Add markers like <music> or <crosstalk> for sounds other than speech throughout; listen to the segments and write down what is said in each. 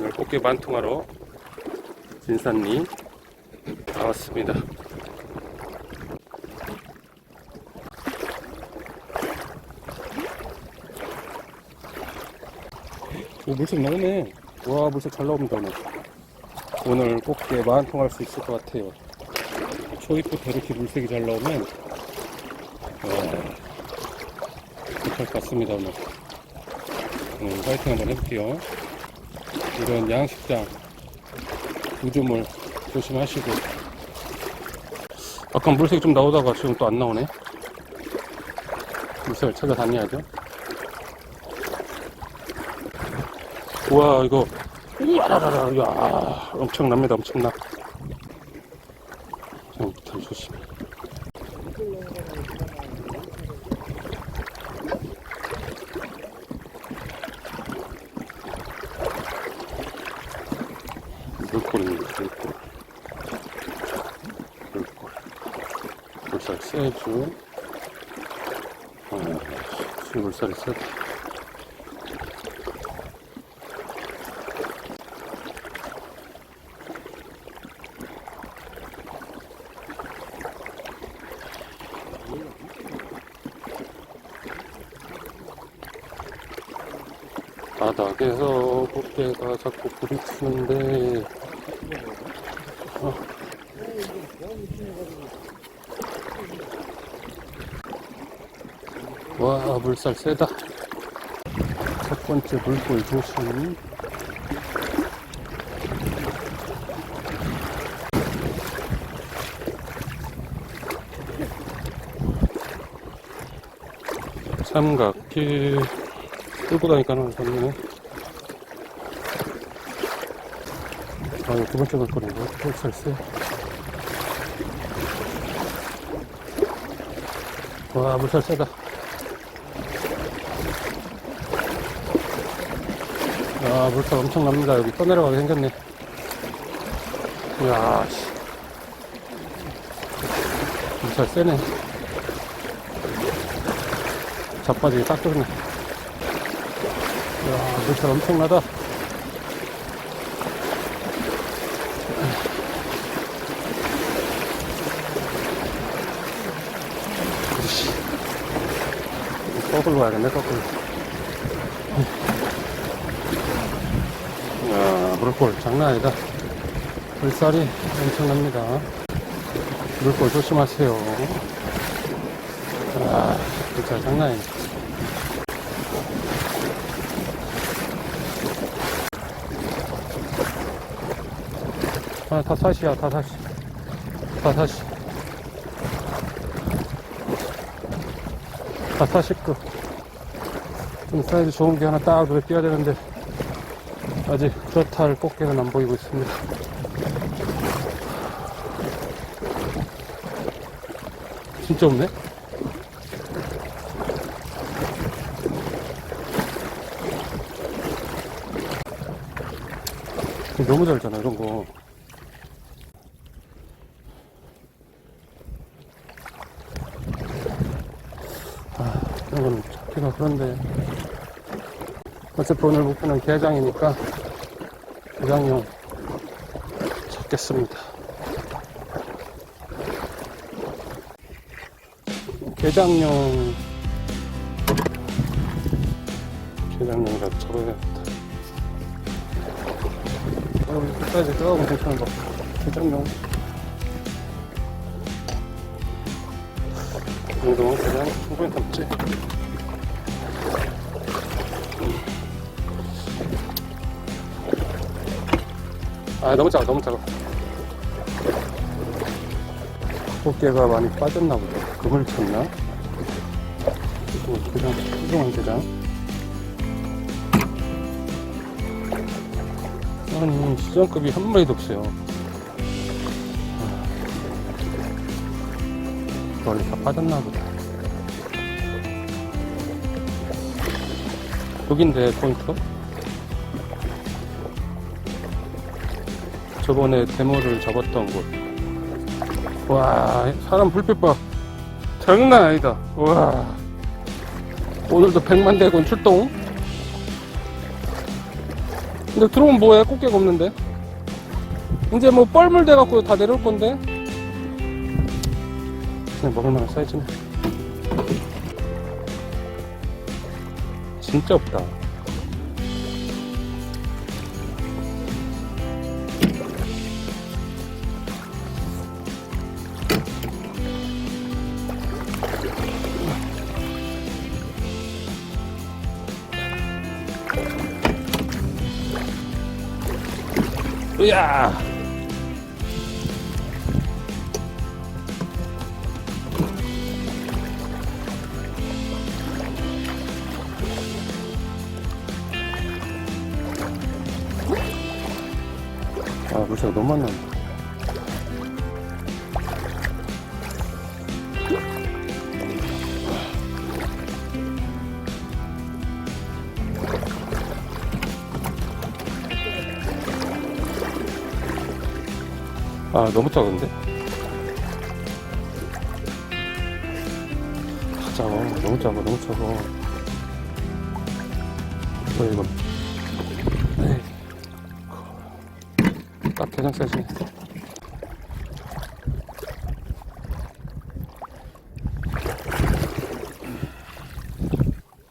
오늘 꽃게 만통하러 진산리 나왔습니다. 오, 물색 나오네. 와, 물색 잘 나옵니다, 오늘. 오늘 꽃게 만통할 수 있을 것 같아요. 초입부터 이렇게 물색이 잘 나오면, 와, 못할 것 같습니다, 오늘. 오늘 화이팅 한번 해볼게요. 이런 양식장 우주물 조심하시고. 아까 물색이 좀 나오다가 지금 또 안 나오네. 물색을 찾아다녀야죠. 우와 이거. 우와라라라 야 엄청납니다 엄청나 지금부터 조심 물골입니다 물골 물골 물살 세죠 어, 물살이 세다 바닥에서 꽃게가 자꾸 부딪히는데 어. 와 물살 세다. 첫 번째 물골 조심 삼각길 끌고 다니까는 좋네. 아, 이거 두 번째 물골인데 물살 세. 와, 물살 세다. 야, 물살 엄청납니다. 여기 떠내려가게 생겼네. 이야, 씨. 물살 세네. 자빠지게 딱 좋네. 이야, 물살 엄청나다. 거꾸로 가야겠네, 거꾸로. 이야, 물골 장난 아니다. 물살이 엄청납니다. 물골 조심하세요. 아, 물살 장난 아니다. 아, 다사시야, 다사시. 다사시. 다사시급. 좀 사이즈 좋은 게 하나 딱 눈에 띄어야 되는데, 아직 그렇다 할 꽃게는 안 보이고 있습니다. 진짜 없네? 너무 잘잖아, 이런 거. 아, 이런 거는 잡기가 그런데. 어차피 오늘 목표는 게장이니까, 게장용 잡겠습니다. 게장용, 게장용이라도 잡아야겠다. 여러분 끝까지 들어가면 괜찮은 거 대장용 이 정도면 그냥 충분히 담지 아 너무 작아 너무 작아. 꽃게가 많이 빠졌나 보다. 금을 쳤나? 이거 그냥 훌륭한 게장. 아니 시장급이 한 마리도 없어요. 아, 원래 다 빠졌나 보다. 여긴데 포인트 저번에 데모를 잡았던 곳 와 사람 불빛 봐 장난 아니다 와 오늘도 백만 대군 출동 근데 들어오면 뭐해? 꽃게가 없는데. 이제 뭐 뻘물 돼갖고 다 내려올 건데. 그냥 먹을만한 사이즈네. 진짜 없다. 으야! 아, 물새가 너무 많나. 아, 너무 작은데? 아, 작아. 너무 작아, 너무 작아. 어, 이건. 딱 게장 사이즈네.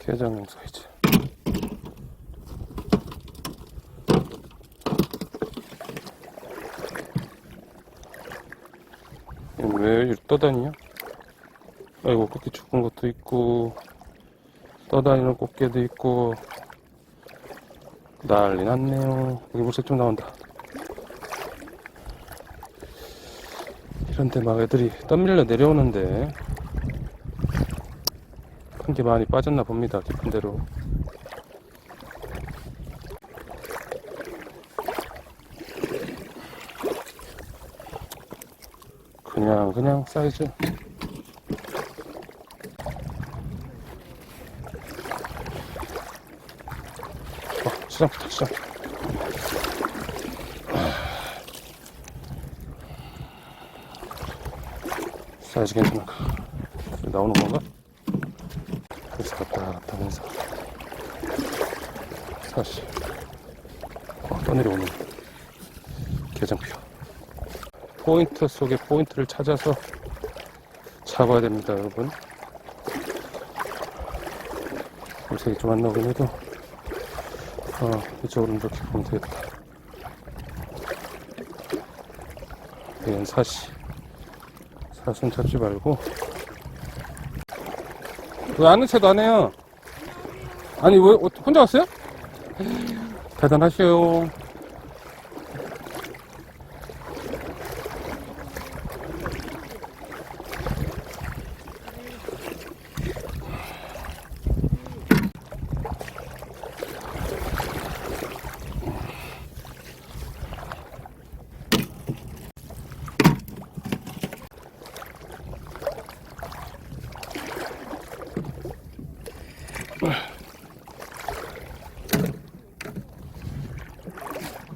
게장용 사이즈. 얘는 왜 이렇게 떠다니냐? 아이고, 꽃게 죽은 것도 있고, 떠다니는 꽃게도 있고, 난리 났네요. 여기 물색 좀 나온다. 이런데 막 애들이 떠밀려 내려오는데 큰 게 많이 빠졌나 봅니다 깊은 데로 그냥 그냥 사이즈. 어, 시장 부터 시장 사이즈 괜찮아. 나오는 건가? 그래서 갔다 갔다 하면서. 사실 어, 떠내려오는 게장표 포인트 속에 포인트를 찾아서 잡아야 됩니다 여러분. 물색이 좀 안 나오긴 해도. 어, 이쪽으로 이렇게 보면 되겠다. 얘는 사시 사슴 잡지 말고. 왜 아는 채도 안 해요? 아니 왜 어, 혼자 왔어요? <laughs> 대단하셔요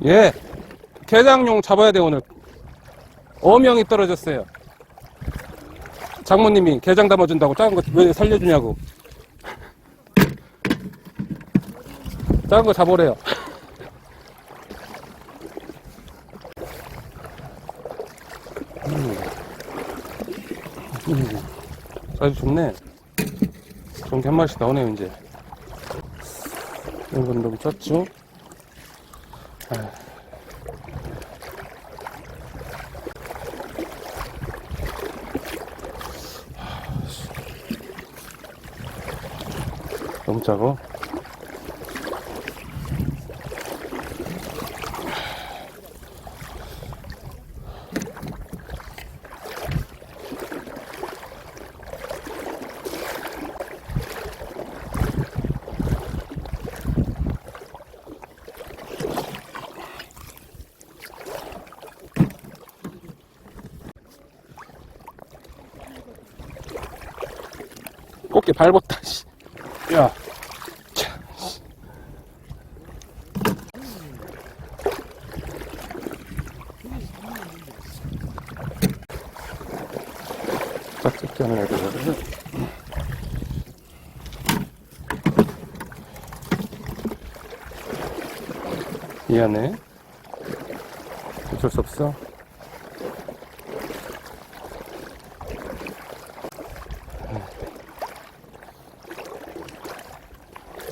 예. 게장용 잡아야 돼 오늘. 어명이 떨어졌어요. 장모님이 게장 담아준다고 작은 거 왜 살려주냐고. 작은 거 잡으래요. 사이즈 좋네 게한 마리씩 나오네요 이제. 이건 너무 작죠? 너무 작아. 꽃게 밟았다, 씨. 야. 짝짓기 하는 애들은 미안해. 어쩔 수 없어.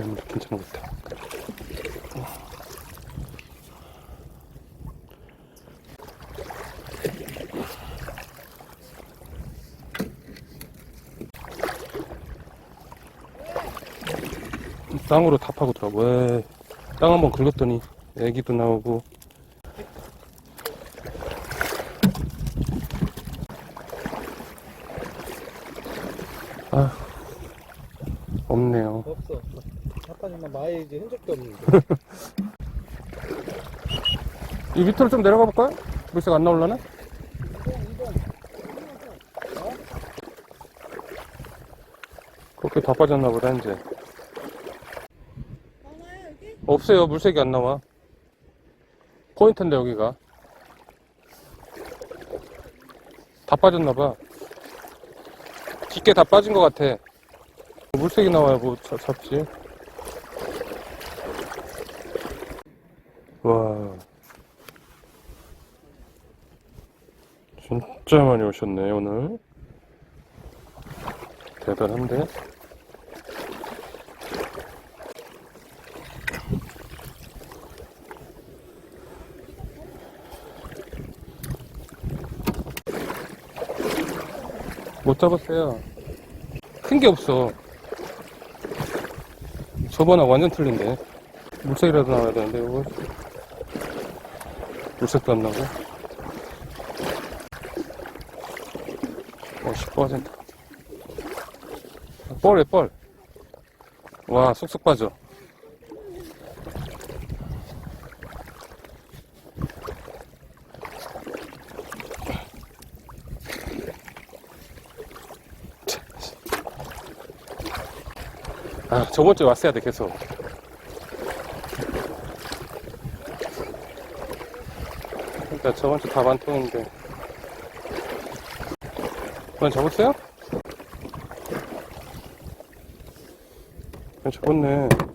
음, 괜찮은 것 같아. 땅으로 다 파고더라고. 왜? 땅 한번 긁었더니 애기도 나오고. 아, 없네요. 없어. 아빠지만 마에 이제 흔적도 없는데. <laughs> 이 밑으로 좀 내려가 볼까요? 물색 안 나올라나? 그렇게 다 빠졌나 보다 이제? 없어요 물색이 안 나와 포인트인데 여기가 다 빠졌나 봐 깊게 다 빠진 것 같아 물색이 나와야 뭐 잡- 잡지 와. 진짜 많이 오셨네 오늘. 대단한데? 못 잡았어요. 큰 게 없어. 저번하고 완전 틀린데. 물색이라도 나와야 되는데 이거 물색도 안 나고 어, 10% 뻘에 뻘. 와, 쑥쑥 빠져. 아, 저번 주에 왔어야 돼, 계속. 그러니까 저번 주 다 만통인데. 그만 잡았어요? 그냥 잡았네.